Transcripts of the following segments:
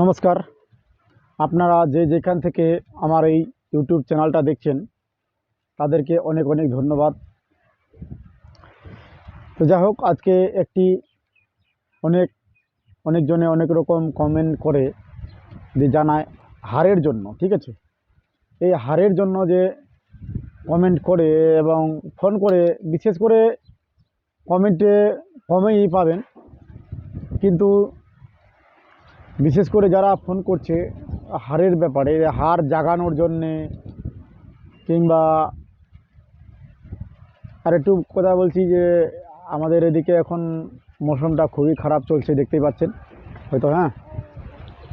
নমস্কার। আপনারা যে যেখান থেকে আমার এই ইউটিউব চ্যানেলটা দেখছেন, তাদেরকে অনেক অনেক ধন্যবাদ। তো যাই হোক, আজকে একটি অনেক, অনেকজনে অনেক রকম কমেন্ট করে যে জানায় হারের জন্য, ঠিক আছে? এই হারের জন্য যে কমেন্ট করে এবং ফোন করে, বিশেষ করে কমেন্টে কমেই পাবেন। কিন্তু বিশেষ করে যারা ফোন করছে হারের ব্যাপারে হার জাগানোর জন্যে কিংবা আর একটু কথা বলছি যে, আমাদের এদিকে এখন মৌসুমটা খুবই খারাপ চলছে, দেখতেই পাচ্ছেন। হয়তো হ্যাঁ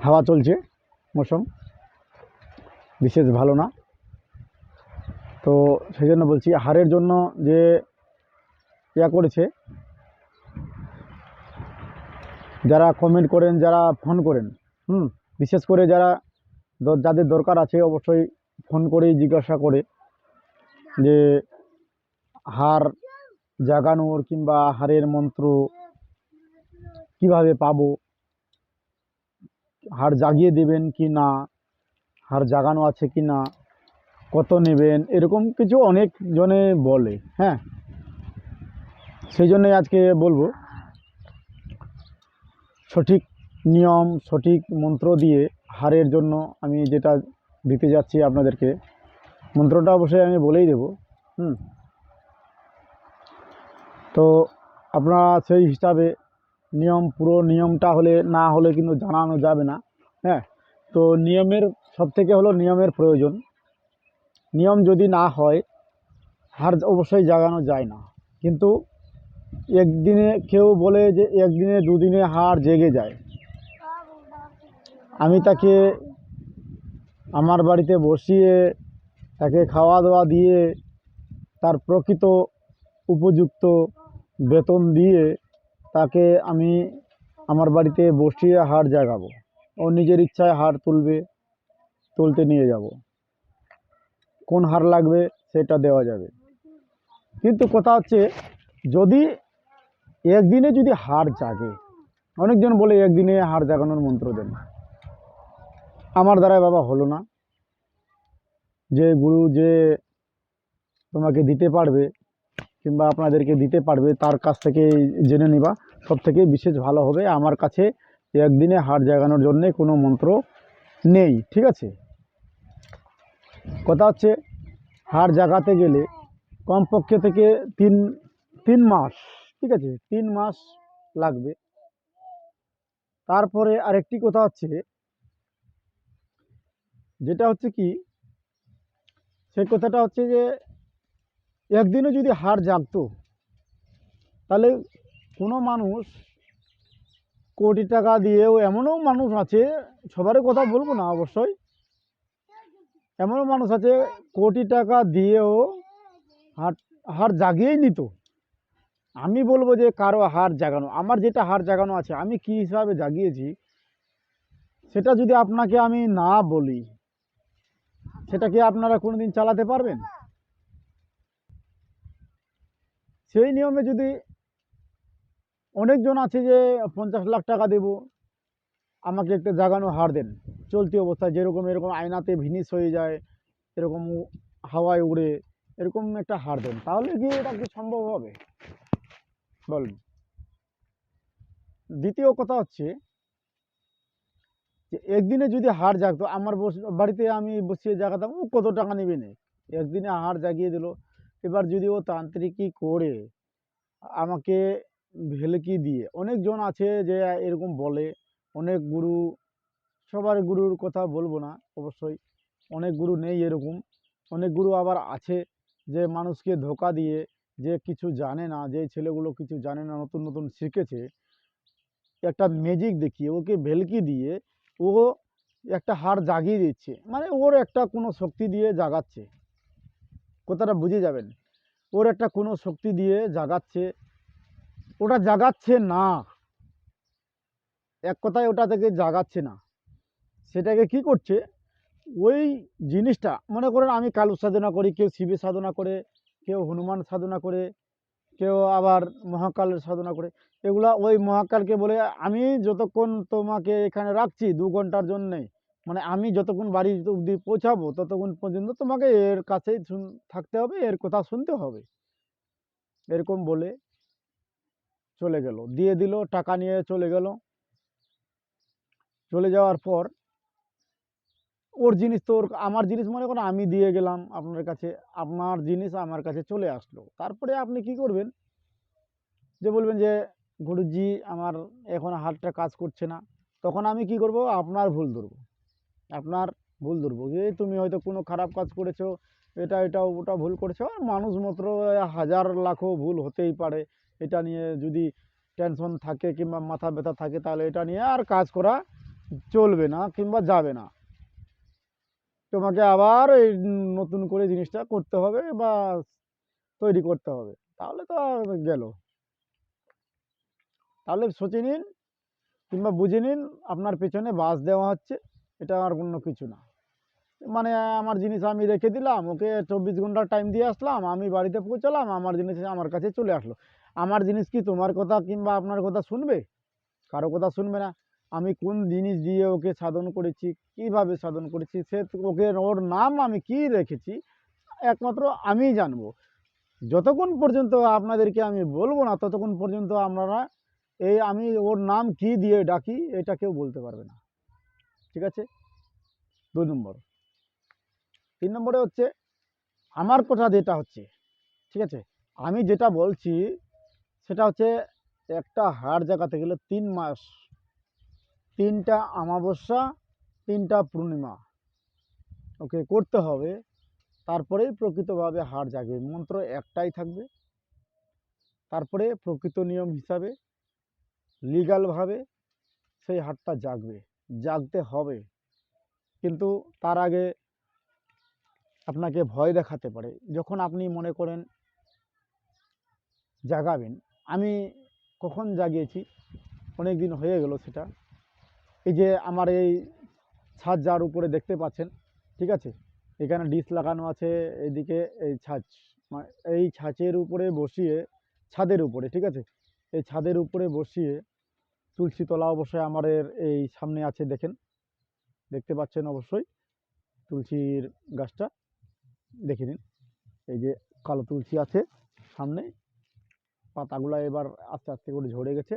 হাওয়া চলছে মৌসুম। বিশেষ ভালো না। তো সেই জন্য বলছি হারের জন্য যে ইয়া করেছে যারা কমেন্ট করেন, যারা ফোন করেন, হুম? বিশেষ করে যারা যাদের দরকার আছে, অবশ্যই ফোন করেই জিজ্ঞাসা করে যে, হার জাগানোর কিংবা হারের মন্ত্র কীভাবে পাবো? হার জাগিয়ে দেবেন কি না? হার জাগানো আছে কি না? কত নেবেন? এরকম কিছু অনেক জনে বলে হ্যাঁ? সেই জন্যই আজকে বলব। সঠিক নিয়ম, সঠিক মন্ত্র দিয়ে হারের জন্য আমি যেটা দিতে যাচ্ছি আপনাদেরকে, মন্ত্রটা অবশ্যই আমি বলেই দেব, হুম? তো আপনারা সেই হিসাবে নিয়ম, পুরো নিয়মটা হলে, না হলে কিন্তু জানানো যাবে না হ্যাঁ? তো নিয়মের, সবথেকে হলো নিয়মের প্রয়োজন। নিয়ম যদি না হয়, হার অবশ্যই জাগানো যায় না। কিন্তু একদিনে কেউ বলে যে একদিনে দুদিনে হাড় জেগে যায়। আমি তাকে আমার বাড়িতে বসিয়ে, তাকে খাওয়া দাওয়া দিয়ে, তার প্রকৃত উপযুক্ত বেতন দিয়ে তাকে আমি আমার বাড়িতে বসিয়ে হাড় জাগাবো। ও নিজের ইচ্ছায় হাড় তুলবে, তুলতে নিয়ে যাব। কোন হার লাগবে সেটা দেওয়া যাবে। কিন্তু কথা হচ্ছে যদি একদিনে যদি হার জাগে, অনেকজন বলে একদিনে হার জাগানোর মন্ত্র দেন আমার দ্বারাই বাবা হলো না। যে গুরু যে তোমাকে দিতে পারবে কিংবা আপনাদেরকে দিতে পারবে, তার কাছ থেকে জেনে নিবা। সব থেকে বিশেষ ভালো হবে আমার কাছে একদিনে হার জাগানোর জন্যে কোনো মন্ত্র নেই, ঠিক আছে? কথা হচ্ছে, হার জাগাতে গেলে কমপক্ষে থেকে তিন তিন মাস, ঠিক আছে? তিন মাস লাগবে। তারপরে আরেকটি কথা হচ্ছে, যেটা হচ্ছে কি, সেই কথাটা হচ্ছে যে একদিনে যদি হার জাগতো তাহলে কোনো মানুষ কোটি টাকা দিয়েও এমনও মানুষ আছে, সবারই কথা বলব না অবশ্যই, এমনও মানুষ আছে কোটি টাকা দিয়েও হার হার জাগিয়েই নিত। আমি বলব যে কারও হার জাগানো, আমার যেটা হার জাগানো আছে, আমি কি হিসাবে জাগিয়েছি, সেটা যদি আপনাকে আমি না বলি, সেটা কি আপনারা কোনোদিন চালাতে পারবেন? সেই নিয়মে যদি অনেকজন আছে যে পঞ্চাশ লাখ টাকা দেব, আমাকে একটা জাগানো হার দেন। চলতি অবস্থায় যেরকম, এরকম আয়নাতে ভিনিস হয়ে যায়, এরকম হাওয়ায় উড়ে, এরকম একটা হার দেন, তাহলে কি এটা কি সম্ভব হবে? বলুন। দ্বিতীয় কথা হচ্ছে যে, একদিনে যদি হার জাগতো, আমার বাড়িতে আমি বসিয়ে জাগাতাম, ও কত টাকা নেবে নে? একদিনে হার জাগিয়ে দিল। এবার যদি ও তান্ত্রিকি করে, আমাকে ভেলকি দিয়ে, অনেকজন আছে যে এরকম বলে, অনেক গুরু, সবার গুরুর কথা বলব না অবশ্যই, অনেক গুরু নেই এরকম, অনেক গুরু আবার আছে যে মানুষকে ধোকা দিয়ে যে কিছু জানে না, যে ছেলেগুলো কিছু জানে না, নতুন নতুন শিখেছে, একটা ম্যাজিক দেখিয়ে, ওকে ভেলকি দিয়ে, ও একটা হাড় জাগিয়ে দিচ্ছে। মানে ওর একটা কোনো শক্তি দিয়ে জাগাচ্ছে। কথাটা বুঝে যাবেন? ওর একটা কোনো শক্তি দিয়ে জাগাচ্ছে। ওটা জাগাচ্ছে না। এক কথায় ওটা থেকে জাগাচ্ছে না। সেটাকে কি করছে? ওই জিনিসটা, মনে করেন আমি কালু সাধনা করি, কেউ শিবের সাধনা করে কেউ হনুমান সাধনা করে, কেউ আবার মহাকালের সাধনা করে। এগুলা ওই মহাকালকে বলে আমি যতক্ষণ তোমাকে এখানে রাখছি দু ঘণ্টার জন্যে মানে আমি যতক্ষণ বাড়ি অবধি পৌঁছাবো ততক্ষণ পর্যন্ত তোমাকে এর কাছেই থাকতে হবে, এর কথা শুনতে হবে। এরকম বলে চলে গেল। দিয়ে দিল, টাকা নিয়ে চলে গেল। চলে যাওয়ার পর ওর জিনিস তো ওর আমার জিনিস মনে করুন আমি দিয়ে গেলাম আপনার কাছে, আপনার জিনিস আমার কাছে চলে আসলো। তারপরে আপনি কি করবেন? যে বলবেন যে, গুরুজি, আমার এখন হাতটা কাজ করছে না। তখন আমি কি করব? আপনার ভুল ধরবো। আপনার ভুল ধরবো। যে তুমি হয়তো কোনো খারাপ কাজ করেছ, এটা এটা, ওটা ভুল করেছ। আর মানুষ মাত্র হাজার লাখও ভুল হতেই পারে। এটা নিয়ে যদি টেনশন থাকে কিংবা মাথা ব্যথা থাকে, তাহলে এটা নিয়ে আর কাজ করা চলবে না কিংবা যাবে না। তোমাকে আবার এই নতুন করে জিনিসটা করতে হবে বা তৈরি করতে হবে। তাহলে তো গেল। তাহলে সোচে নিন কিংবা বুঝে নিন আপনার পেছনে বাস দেওয়া হচ্ছে, এটা আর অন্য কিছু না। মানে আমার জিনিস আমি রেখে দিলাম, ওকে চব্বিশ ঘণ্টার টাইম দিয়ে আসলাম, আমি বাড়িতে পৌঁছালাম, আমার জিনিস আমার কাছে চলে আসলো। আমার জিনিস কি তোমার কথা কিংবা আপনার কথা শুনবে? কারও কথা শুনবে না। আমি কোন জিনিস দিয়ে ওকে সাধন করেছি, কীভাবে সাধন করেছি, সে ওকে ওর নাম আমি কি রেখেছি, একমাত্র আমিই জানব। যতক্ষণ পর্যন্ত আপনাদেরকে আমি বলব না, ততক্ষণ পর্যন্ত আপনারা এই আমি ওর নাম কি দিয়ে ডাকি, এটা কেউ বলতে পারবে না। ঠিক আছে? দুই নম্বর। তিন নম্বরে হচ্ছে, আমার কথা যেটা হচ্ছে, ঠিক আছে? আমি যেটা বলছি, সেটা হচ্ছে, একটা হাড় জায়গাতে গেলে তিন মাস তিনটা অমাবস্যা, তিনটা পূর্ণিমা। ওকে, করতে হবে। তারপরেই প্রকৃতভাবে হার জাগবে। মন্ত্র একটাই থাকবে। তারপরে প্রকৃত নিয়ম হিসাবে, লিগালভাবে সেই হাড়টা জাগবে। জাগতে হবে। কিন্তু তার আগে আপনাকে ভয় দেখাতে পারে। যখন আপনি মনে করেন জাগাবেন, আমি কখন জাগিয়েছি? অনেক দিন হয়ে গেল সেটা। এই যে আমার এই ছাদ যার উপরে দেখতে পাচ্ছেন, ঠিক আছে? এখানে ডিশ লাগানো আছে, এদিকে এই ছাঁচ মানে এই ছাঁচের উপরে বসিয়ে, ছাদের উপরে, ঠিক আছে? এই ছাদের উপরে বসিয়ে তুলসী তলা অবশ্যই আমাদের এই সামনে আছে, দেখেন। দেখতে পাচ্ছেন অবশ্যই তুলসীর গাছটা। দেখে নিন, এই যে কালো তুলসী আছে সামনে। পাতাগুলো এবার আস্তে আস্তে করে ঝরে গেছে।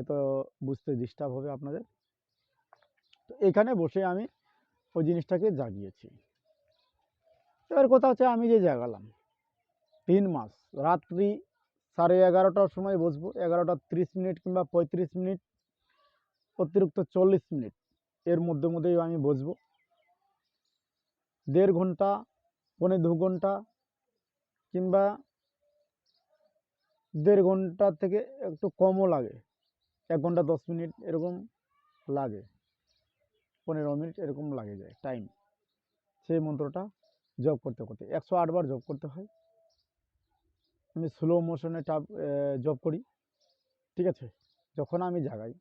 হয়তো বুঝতে ডিস্টার্ব হবে আপনাদের। তো এখানে বসে আমি ওই জিনিসটাকে জাগিয়েছি। এবার কথা হচ্ছে আমি যে জাগালাম, তিন মাস, রাত্রি সাড়ে এগারোটার সময় বসবো, এগারোটা ত্রিশ মিনিট কিংবা পঁয়ত্রিশ মিনিট, অতিরিক্ত চল্লিশ মিনিট এর মধ্যে মধ্যেই আমি বসবো। দেড় ঘণ্টা, পৌনে দু ঘণ্টা কিংবা দেড় ঘণ্টা থেকে একটু কমও লাগে। এক ঘণ্টা দশ মিনিট এরকম লাগে, পনেরো মিনিট এরকম লাগে যায় টাইম সেই মন্ত্রটা জব করতে করতে, একশো আটবার জব করতে হয়। আমি স্লো মোশনে টাপ জব করি, ঠিক আছে? যখন আমি জাগাই,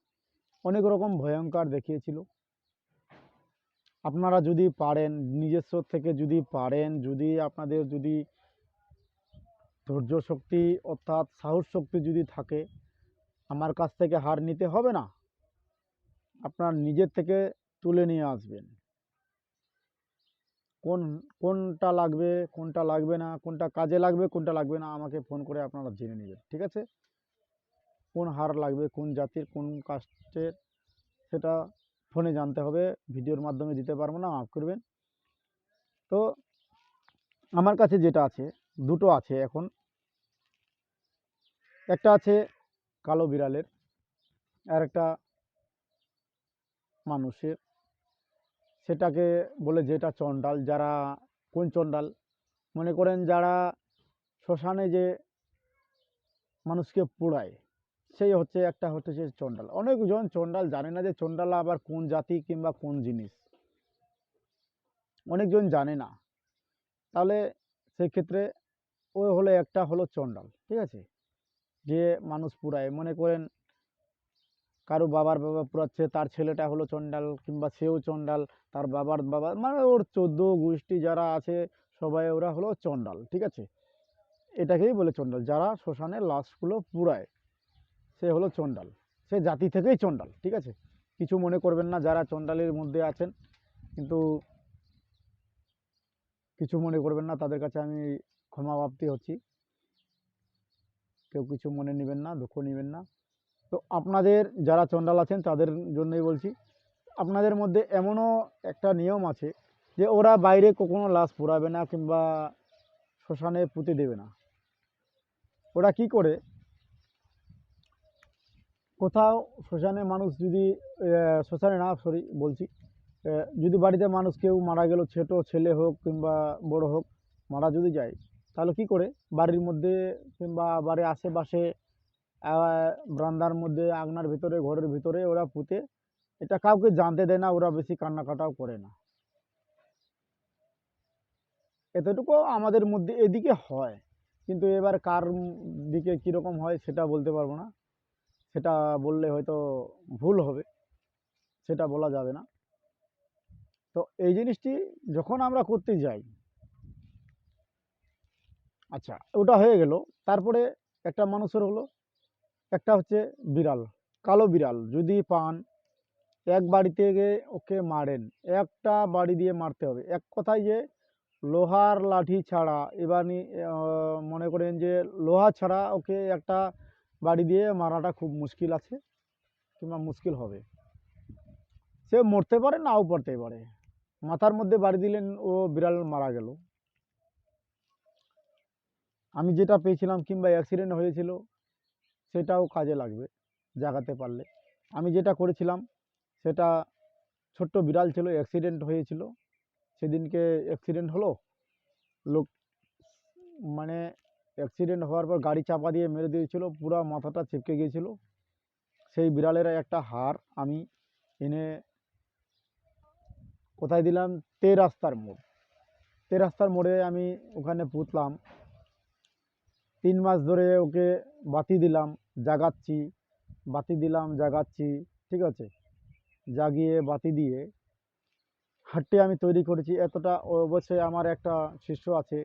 অনেক রকম ভয়ঙ্কর দেখিয়েছিল। আপনারা যদি পারেন, নিজস্ব থেকে যদি পারেন, যদি আপনাদের যদি ধৈর্য শক্তি অর্থাৎ সাহস শক্তি যদি থাকে আমার কাছ থেকে হার নিতে হবে না। আপনার নিজের থেকে তুলে নিয়ে আসবেন। কোন, কোনটা লাগবে কোনটা লাগবে না, কোনটা কাজে লাগবে, কোনটা লাগবে না, আমাকে ফোন করে আপনারা জেনে নেবেন, ঠিক আছে? কোন হার লাগবে, কোন জাতির, কোন কাস্টের, সেটা ফোনে জানতে হবে, ভিডিওর মাধ্যমে দিতে পারব না, মাফ করবেন। তো, আমার কাছে যেটা আছে, দুটো আছে এখন। একটা আছে কালো বিড়ালের আর একটা মানুষের। সেটাকে বলে যেটা চণ্ডাল, যারা কোন চণ্ডাল? মনে করেন যারা শ্মশানে যে মানুষকে পোড়ায়, সেই হচ্ছে একটা হচ্ছে সে চণ্ডাল। অনেকজন চণ্ডাল জানে না যে চণ্ডাল আবার কোন জাতি কিংবা কোন জিনিস। অনেকজন জানে না। তাহলে সেই ক্ষেত্রে ওই হলো একটা হলো চণ্ডাল, ঠিক আছে? যে মানুষ পুরায়। মনে করেন, কারও বাবার বাবা পুরাচ্ছে, তার ছেলেটা হলো চণ্ডাল কিংবা সেও চণ্ডাল, তার বাবার বাবা মানে ওর চোদ্দ গোষ্ঠী যারা আছে, সবাই ওরা হলো চণ্ডাল, ঠিক আছে? এটাকেই বলে চণ্ডাল। যারা শ্মশানের লাশগুলো পুড়ায় সে হলো চণ্ডাল। সে জাতি থেকেই চণ্ডাল, ঠিক আছে? কিছু মনে করবেন না, যারা চণ্ডালের মধ্যে আছেন, কিন্তু কিছু মনে করবেন না, তাদের কাছে আমি ক্ষমা প্রাপ্তি হচ্ছি। কেউ কিছু মনে নেবেন না, দুঃখ নেবেন না। তো আপনাদের যারা চণ্ডাল আছেন, তাদের জন্যই বলছি, আপনাদের মধ্যে এমনও একটা নিয়ম আছে যে ওরা বাইরে কখনো লাশ পোড়াবে না কিংবা শ্মশানে পুঁতে দেবে না। ওরা কি করে? কোথাও শ্মশানে মানুষ যদি শ্মশানে না, সরি, বলছি যদি বাড়িতে মানুষ কেউ মারা গেল, ছোটো ছেলে হোক কিংবা বড় হোক, মারা যদি যায় তাহলে কি করে? বাড়ির মধ্যে কিংবা বাড়ির আশেপাশে বারান্দার মধ্যে, আঙনার ভিতরে, ঘরের ভিতরে ওরা পুঁতে এটা কাউকে জানতে দেয় না, ওরা বেশি কান্নাকাটাও করে না। এতটুকু আমাদের মধ্যে এদিকে হয়। কিন্তু এবার কার দিকে কীরকম হয় সেটা বলতে পারব না। সেটা বললে হয়তো ভুল হবে, সেটা বলা যাবে না। তো এই জিনিসটি যখন আমরা করতে যাই আচ্ছা ওটা হয়ে গেল। তারপরে একটা মানুষের হলো, একটা হচ্ছে বিড়াল, কালো বিড়াল। যদি পান, এক বাড়ি থেকে ওকে মারেন। একটা বাড়ি দিয়ে মারতে হবে। এক কথায় যে, লোহার লাঠি ছাড়া, এবার মনে করেন যে, লোহা ছাড়া ওকে একটা বাড়ি দিয়ে মারাটা খুব মুশকিল আছে, কিংবা মুশকিল হবে। সে মরতে পারে, নাও পড়তে পারে। মাথার মধ্যে বাড়ি দিলেন, ও বিড়াল মারা গেল। আমি যেটা পেয়েছিলাম কিংবা অ্যাক্সিডেন্ট হয়েছিল, সেটাও কাজে লাগবে জাগাতে পারলে। আমি যেটা করেছিলাম, সেটা ছোট্ট বিড়াল ছিল অ্যাক্সিডেন্ট হয়েছিল। সেদিনকে অ্যাক্সিডেন্ট হলো। লোক মানে অ্যাক্সিডেন্ট হওয়ার পর গাড়ি চাপা দিয়ে মেরে দিয়েছিল, পুরো মাথাটা চিপকে গিয়েছিল। সেই বিড়ালের একটা হার আমি এনে কোথায় দিলাম? তে রাস্তার মোড়। তে রাস্তার মোড়ে আমি ওখানে পুঁতলাম। তিন মাস ধরে ওকে বাতি দিলাম, জাগাচ্ছি, বাতি দিলাম, জাগাচ্ছি, ঠিক আছে? জাগিয়ে বাতি দিয়ে হাটটি আমি তৈরি করেছি। এতটা অবশ্যই আমার একটা শিষ্য আছে,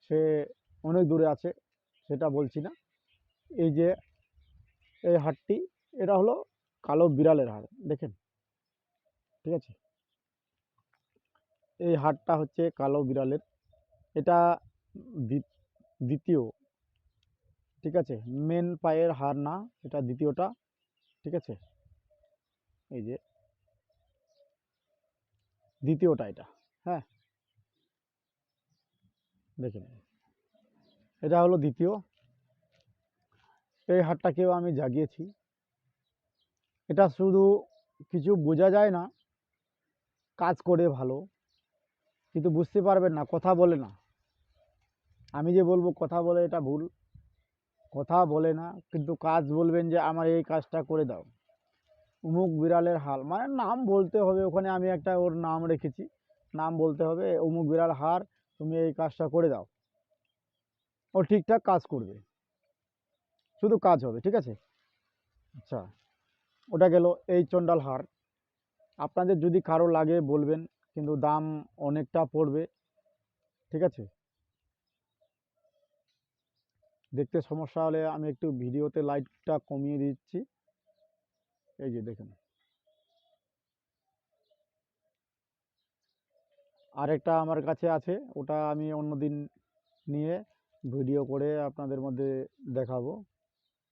সে অনেক দূরে আছে, সেটা বলছি না। এই যে এই হাটটি, এটা হলো কালো বিড়ালের হাড় দেখেন? ঠিক আছে? এই হাটটা হচ্ছে কালো বিড়ালের, এটা দ্বি- দ্বিতীয় ঠিক আছে? মেন পায়ের হার না, এটা দ্বিতীয়টা, ঠিক আছে? এই যে, দ্বিতীয়টা এটা হ্যাঁ? দেখে এটা হলো দ্বিতীয়। এই হাটটাকেও আমি জাগিয়েছি। এটা শুধু কিছু বোঝা যায় না, কাজ করে ভালো, কিন্তু বুঝতে পারবেন না, কথা বলে না। আমি যে বলব, কথা বলে এটা ভুল। কথা বলে না, কিন্তু কাজ বলবেন যে, আমার এই কাজটা করে দাও। অমুক বিড়ালের হাল মানে নাম বলতে হবে, ওখানে আমি একটা ওর নাম রেখেছি। নাম বলতে হবে অমুক বিড়াল হার তুমি এই কাজটা করে দাও। ও ঠিকঠাক কাজ করবে। শুধু কাজ হবে, ঠিক আছে? আচ্ছা ওটা গেল এই চণ্ডাল হার আপনাদের যদি কারও লাগে বলবেন, কিন্তু দাম অনেকটা পড়বে, ঠিক আছে? দেখতে সমস্যা হলে আমি একটু ভিডিওতে লাইটটা কমিয়ে দিচ্ছি। এই যে দেখুন। আরেকটা আমার কাছে আছে, ওটা আমি অন্যদিন নিয়ে ভিডিও করে আপনাদের মধ্যে দেখাবো।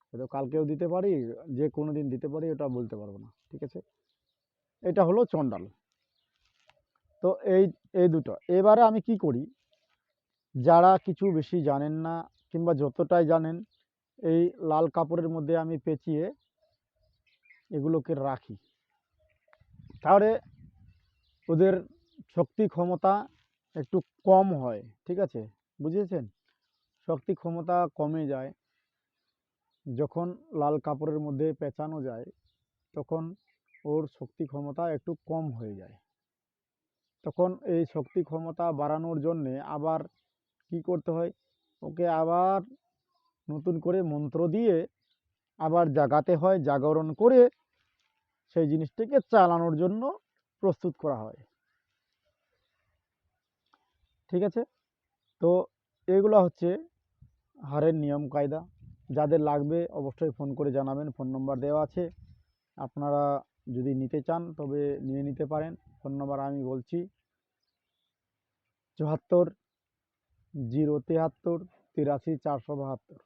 হয়তো কালকেও দিতে পারি, যে কোনো দিন দিতে পারি, ওটা বলতে পারব না, ঠিক আছে? এটা হলো চণ্ডাল। তো এই এই দুটো। এবারে আমি কি করি? যারা কিছু বেশি জানেন না কিংবা যতটাই জানেন, এই লাল কাপড়ের মধ্যে আমি পেঁচিয়ে এগুলোকে রাখি। তাহলে ওদের শক্তি ক্ষমতা একটু কম হয়, ঠিক আছে? বুঝেছেন? শক্তি ক্ষমতা কমে যায়। যখন লাল কাপড়ের মধ্যে পেঁচানো যায়, তখন ওর শক্তি ক্ষমতা একটু কম হয়ে যায়। তখন এই শক্তি ক্ষমতা বাড়ানোর জন্যে আবার কি করতে হয়? ওকে আবার নতুন করে মন্ত্র দিয়ে আবার জাগাতে হয়, জাগরণ করে সেই জিনিসটিকে চালানোর জন্য প্রস্তুত করা হয়। ঠিক আছে? তো এগুলো হচ্ছে হারের নিয়ম কায়দা। যাদের লাগবে অবশ্যই ফোন করে জানাবেন, ফোন নম্বর দেওয়া আছে। আপনারা যদি নিতে চান তবে নিয়ে নিতে পারেন। ফোন নম্বর আমি বলছি চুয়াত্তর জিরো তিয়াত্তর তিরাশি চারশো বাহাত্তর।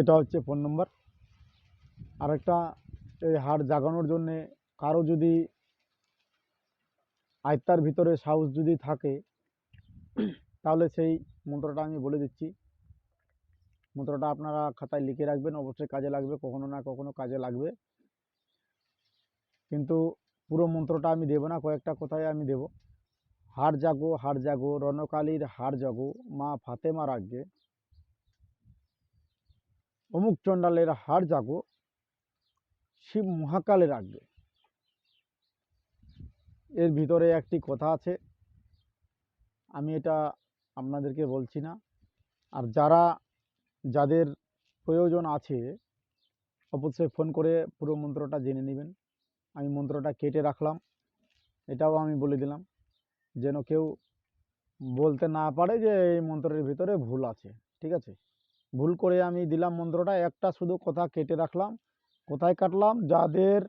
এটা হচ্ছে ফোন নম্বর। আরেকটা, এই হাড় জাগানোর জন্যে কারও যদি আয়ত্তার ভিতরে সাহস যদি থাকে, তাহলে সেই মন্ত্রটা আমি বলে দিচ্ছি। মন্ত্রটা আপনারা খাতায় লিখে রাখবেন, অবশ্যই কাজে লাগবে, কখনো না কখনো কাজে লাগবে। কিন্তু পুরো মন্ত্রটা আমি দেবো না, কয়েকটা কথায় আমি দেব। হাড় জাগো, হার জাগো, রণকালীর হার জাগো, মা ফাতেমার আগে অমুক চণ্ডালের হার জাগো, শিব মহাকালের আগে এর ভিতরে একটি কথা আছে, আমি এটা আপনাদেরকে বলছি না। আর যারা, যাদের প্রয়োজন আছে অবশ্যই ফোন করে পুরো মন্ত্রটা জেনে নেবেন। আমি মন্ত্রটা কেটে রাখলাম, এটাও আমি বলে দিলাম। যেন কেউ বলতে না পারে যে এই মন্ত্রের ভিতরে ভুল আছে, ঠিক আছে? ভুল করে আমি দিলাম মন্ত্রটা, একটা শুধু কথা কেটে রাখলাম, কোথায় কাটলাম? যাদের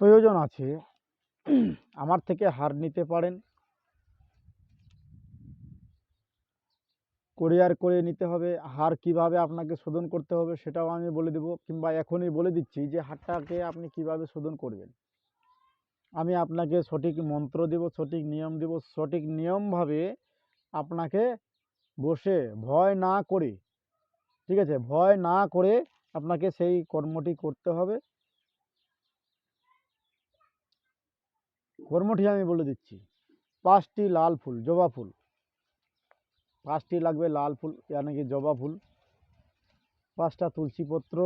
প্রয়োজন আছে, আমার থেকে হার নিতে পারেন। কোরিয়ার করে নিতে হবে, হার কীভাবে আপনাকে শোধন করতে হবে সেটাও আমি বলে দেবো, কিংবা এখনই বলে দিচ্ছি যে হারটাকে আপনি কীভাবে শোধন করবেন। আমি আপনাকে সঠিক মন্ত্র দেব, সঠিক নিয়ম দেব, সঠিক নিয়মভাবে আপনাকে বসে ভয় না করে, ঠিক আছে? ভয় না করে আপনাকে সেই কর্মটি করতে হবে। কর্মটি আমি বলে দিচ্ছি। পাঁচটি লাল ফুল, জবা ফুল। পাঁচটি লাগবে লাল ফুল মানে কি জবা ফুল। পাঁচটা তুলসী পত্র।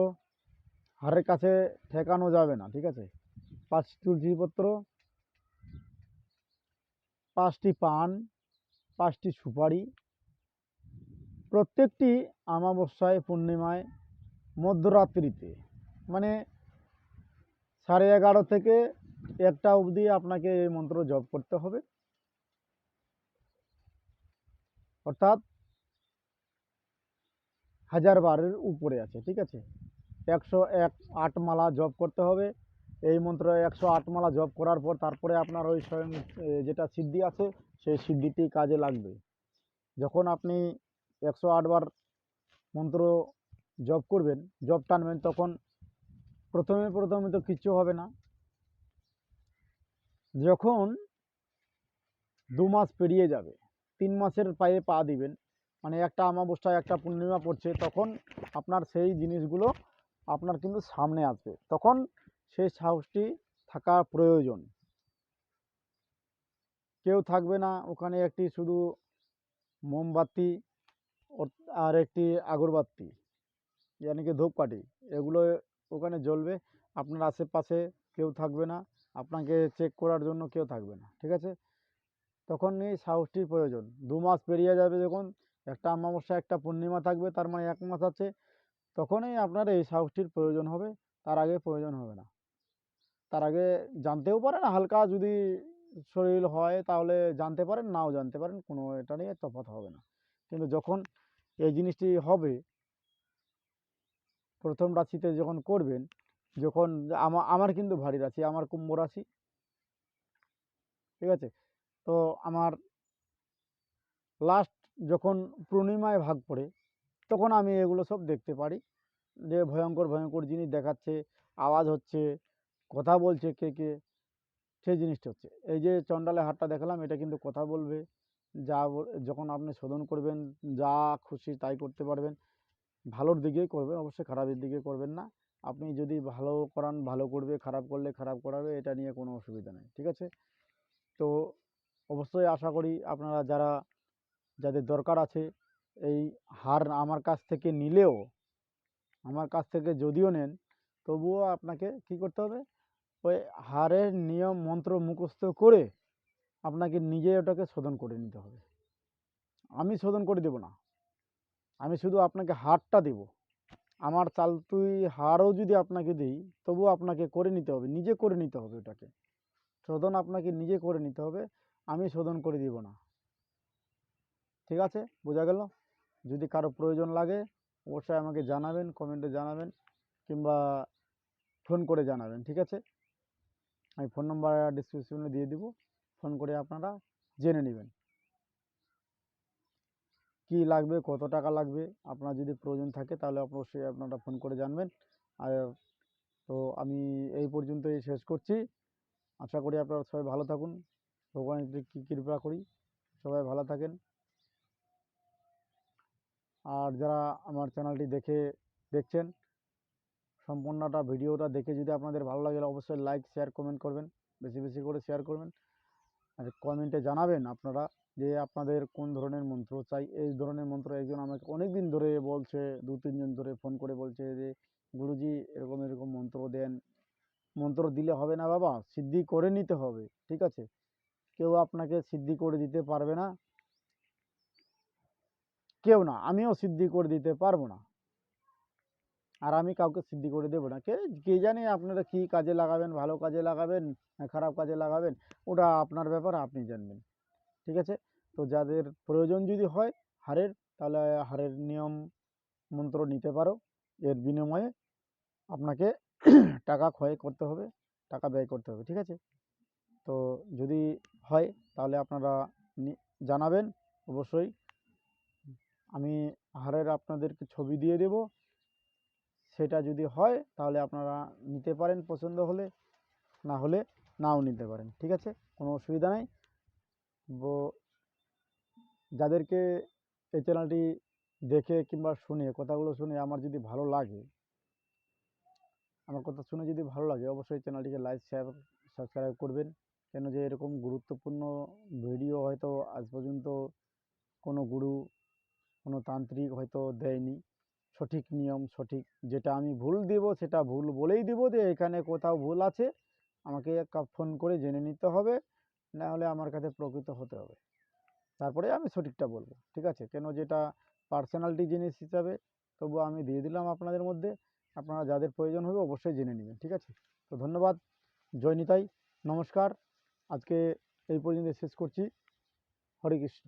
হারের কাছে ঠেকানো যাবে না, ঠিক আছে? পাঁচটি তুলসী পত্র, পাঁচটি পান, পাঁচটি সুপারি, প্রত্যেকটি আমাবস্যায়, পূর্ণিমায়, মধ্যরাত্রিতে। মানে সাড়ে এগারো থেকে একটা অবধি আপনাকে এই মন্ত্র জপ করতে হবে। অর্থাৎ হাজার বারের উপরে আছে, ঠিক আছে? একশো এক আট মালা জপ করতে হবে। এই মন্ত্র একশো আট মালা জপ করার পর তারপরে আপনার ওই স্বয়ং যেটা সিদ্ধি আছে, সেই সিদ্ধিটি কাজে লাগবে। যখন আপনি একশো আটবার মন্ত্র জপ করবেন, জপ টানবেন, তখন প্রথমে প্রথমে তো কিচ্ছু হবে না। যখন দু মাস পেরিয়ে যাবে, তিন মাসের পায়ে পা দিবেন মানে একটা অমাবস্যা একটা পূর্ণিমা পড়ছে, তখন আপনার সেই জিনিসগুলো আপনার কিন্তু সামনে আসবে। তখন সেই সাহসটি থাকা প্রয়োজন। কেউ থাকবে না। ওখানে একটি শুধু মোমবাতি আর একটি আগরবাতি কি ধূপকাঠি, এগুলো ওখানে জ্বলবে। আপনার আশেপাশে কেউ থাকবে না। আপনাকে চেক করার জন্য কেউ থাকবে না, ঠিক আছে? তখন এই সাহসটির প্রয়োজন। দু মাস পেরিয়ে যাবে যখন, একটা অমাবস্যা, একটা পূর্ণিমা থাকবে, তার মানে এক মাস আছে। তখনই আপনার এই সাহসটির প্রয়োজন হবে। তার আগে প্রয়োজন হবে না। তার আগে জানতেও পারেন, হালকা যদি শরীর হয় তাহলে জানতে পারেন, নাও জানতে পারেন, কোনো এটা নিয়ে তফাৎ হবে না। কিন্তু যখন এই জিনিসটি হবে, প্রথম রাশিতে যখন করবেন, যখন আমা- আমার কিন্তু ভারী রাশি, আমার কুম্ভ রাশি। ঠিক আছে? তো আমার লাস্ট যখন পূর্ণিমায় ভাগ পড়ে, তখন আমি এগুলো সব দেখতে পারি। যে ভয়ঙ্কর ভয়ঙ্কর জিনিস দেখাচ্ছে, আওয়াজ হচ্ছে কথা বলছে কে কে, সেই জিনিসটা হচ্ছে। এই যে চণ্ডালে হাটটা দেখালাম, এটা কিন্তু কথা বলবে। যা যখন আপনি শোধন করবেন, যা খুশি তাই করতে পারবেন। ভালোর দিকেই করবেন, অবশ্যই খারাপের দিকে করবেন না। আপনি যদি ভালো করান, ভালো করবে, খারাপ করলে খারাপ করাবে, এটা নিয়ে কোনো অসুবিধা নেই, ঠিক আছে? তো অবশ্যই আশা করি আপনারা যারা, যাদের দরকার আছে, এই হার আমার কাছ থেকে নিলেও, আমার কাছ থেকে যদিও নেন, তবুও আপনাকে কি করতে হবে? ওই হারের নিয়ম, মন্ত্র মুখস্থ করে আপনাকে নিজে ওটাকে শোধন করে নিতে হবে। আমি শোধন করে দেব না। আমি শুধু আপনাকে হারটা দেব। আমার চাল তুই হারও যদি আপনাকে দিই, তবুও আপনাকে করে নিতে হবে, নিজে করে নিতে হবে ওটাকে। শোধন আপনাকে নিজে করে নিতে হবে, আমি শোধন করে দিব না। ঠিক আছে? বোঝা গেল? যদি কারও প্রয়োজন লাগে, অবশ্যই আমাকে জানাবেন কমেন্টে জানাবেন, কিংবা ফোন করে জানাবেন, ঠিক আছে? আমি ফোন নাম্বার ডিসক্রিপশনে দিয়ে দিব। ফোন করে আপনারা জেনে নেবেন। কি লাগবে, কত টাকা লাগবে, আপনার যদি প্রয়োজন থাকে তাহলে অবশ্যই আপনারা ফোন করে জানবেন। আর তো আমি এই পর্যন্তই শেষ করছি। আশা করি আপনারা সবাই ভালো থাকুন। ভগবানের যদি কী কৃপা করি, সবাই ভালো থাকেন। আর যারা আমার চ্যানেলটি দেখে, দেখছেন সম্পূর্ণটা ভিডিওটা দেখে যদি আপনাদের ভালো লাগে, অবশ্যই লাইক শেয়ার কমেন্ট করবেন। বেশি বেশি করে শেয়ার করবেন। আর কমেন্টে জানাবেন আপনারা যে আপনাদের কোন ধরনের মন্ত্র চাই। এই ধরনের মন্ত্র একজন আমাকে অনেক দিন ধরে বলছে, দু তিনজন ধরে ফোন করে বলছে যে, গুরুজি, এরকম এরকম মন্ত্র দেন। মন্ত্র দিলে হবে না বাবা, সিদ্ধি করে নিতে হবে। ঠিক আছে? কেউ আপনাকে সিদ্ধি করে দিতে পারবে না। কেউ না, আমিও সিদ্ধি করে দিতে পারব না। আর আমি কাউকে সিদ্ধি করে দেবো না। কে কে জানে আপনারা কী কাজে লাগাবেন, ভালো কাজে লাগাবেন খারাপ কাজে লাগাবেন, ওটা আপনার ব্যাপার, আপনি জানবেন। ঠিক আছে? তো যাদের প্রয়োজন যদি হয় হারের, তাহলে হারের নিয়ম মন্ত্র নিতে পারো। এর বিনিময়ে আপনাকে টাকা ক্ষয় করতে হবে, টাকা ব্যয় করতে হবে। ঠিক আছে? তো যদি হয়, তাহলে আপনারা জানাবেন। অবশ্যই আমি হারের আপনাদেরকে ছবি দিয়ে দেব। সেটা যদি হয়, তাহলে আপনারা নিতে পারেন পছন্দ হলে, না হলে নাও নিতে পারেন, ঠিক আছে? কোনো অসুবিধা নেই। যাদেরকে এই চ্যানেলটি দেখে কিংবা শুনে, কথাগুলো শুনে আমার যদি ভালো লাগে, আমার কথা শুনে যদি ভালো লাগে, অবশ্যই চ্যানেলটিকে লাইক শেয়ার সাবস্ক্রাইব করবেন। কেন যে এরকম গুরুত্বপূর্ণ ভিডিও হয়তো আজ পর্যন্ত কোনো গুরু, কোনো তান্ত্রিক হয়তো দেয়নি। সঠিক নিয়ম, সঠিক যেটা আমি ভুল দেব সেটা ভুল বলেই দেবো যে এখানে কোথাও ভুল আছে। আমাকে ফোন করে জেনে নিতে হবে, না হলে আমার কাছে প্রকৃত হতে হবে। তারপরে আমি সঠিকটা বলব, ঠিক আছে? কেন যেটা পার্সোনালিটি জিনিস হিসাবে, তবু আমি দিয়ে দিলাম আপনাদের মধ্যে। আপনারা যাদের প্রয়োজন হবে অবশ্যই জেনে নেবেন, ঠিক আছে? তো ধন্যবাদ, জয় নিতাই, নমস্কার। আজকে এই পর্যন্ত শেষ করছি। হরে কৃষ্ণ।